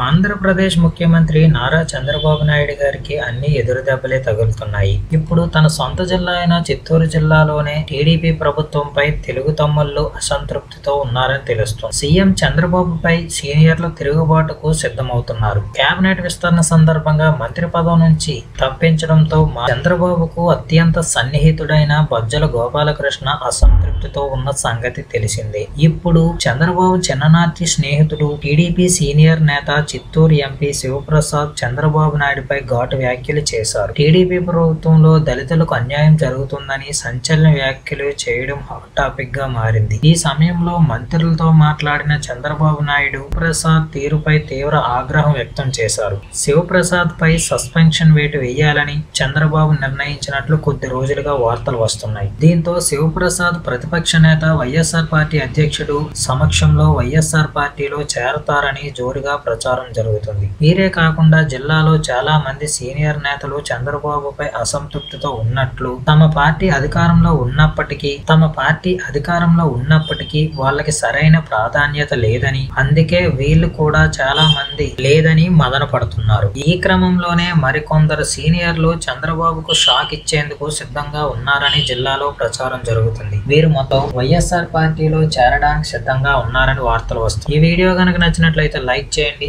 ఆంధ్రప్రదేశ్ ముఖ్యమంత్రి నారా చంద్రబాబు నాయుడు గారికి అన్ని ఎదురుదెబ్బలే తగులుతున్నాయి. ఇప్పుడు తన సొంత జిల్లా అయిన చిత్తూరు జిల్లాలోనే టీడీపీ ప్రభుత్వంపై తెలుగు తమ్ముళ్ళు అసంతృప్తితో ఉన్నారని తెలుస్తుంది. సీఎం చంద్రబాబుపై సీనియర్లు తిరుగుబాటుకు సిద్ధమవుతున్నారు. కేబినెట్ విస్తరణ సందర్భంగా మంత్రి పదవి నుంచి తప్పించడంతో చంద్రబాబుకు అత్యంత సన్నిహితుడైన బొజ్జల గోపాలకృష్ణ అసంతృప్తితో ఉన్న సంగతి తెలిసిందే. ఇప్పుడు చంద్రబాబు చిన్ననాటి స్నేహితుడు టీడీపీ సీనియర్ నేత చిత్తూరు ఎంపీ శివప్రసాద్ చంద్రబాబు నాయుడుపై ఘాటు వ్యాఖ్యలు చేశారు. టీడీపీ ప్రభుత్వంలో దళితులకు అన్యాయం జరుగుతుందని సంచలన వ్యాఖ్యలు చేయడం హాట్ టాపిక్గా మారింది. ఈ సమయంలో మంత్రులతో మాట్లాడిన చంద్రబాబు నాయుడు ప్రసాద్ తీరుపై తీవ్ర ఆగ్రహం వ్యక్తం చేశారు. శివప్రసాద్ పై సస్పెన్షన్ వేటు వేయాలని చంద్రబాబు నిర్ణయించినట్లు కొద్ది రోజులుగా వార్తలు వస్తున్నాయి. దీంతో శివప్రసాద్ ప్రతిపక్ష నేత వైఎస్ఆర్ పార్టీ అధ్యక్షుడు సమక్షంలో వైఎస్ఆర్ పార్టీలో చేరతారని జోరుగా ప్రచారం జరుగుతుంది. వీరే కాకుండా జిల్లాలో చాలా మంది సీనియర్ నేతలు చంద్రబాబుపై అసంతృప్తితో ఉన్నట్లు తమ పార్టీ అధికారంలో ఉన్నప్పటికీ తమ పార్టీ అధికారంలో ఉన్నప్పటికీ వాళ్ళకి సరైన ప్రాధాన్యత లేదని అందుకే వీళ్ళు కూడా చాలా మంది లేదని మదన పడుతున్నారు ఈ క్రమంలోనే మరికొందరు సీనియర్లు చంద్రబాబుకు షాక్ ఇచ్చేందుకు సిద్ధంగా ఉన్నారని జిల్లాలో ప్రచారం జరుగుతుంది. వీరు మొత్తం వైఎస్ఆర్ పార్టీలో చేరడానికి సిద్ధంగా ఉన్నారని వార్తలు వస్తాయి ఈ వీడియో కనుక నచ్చినట్లయితే లైక్ చేయండి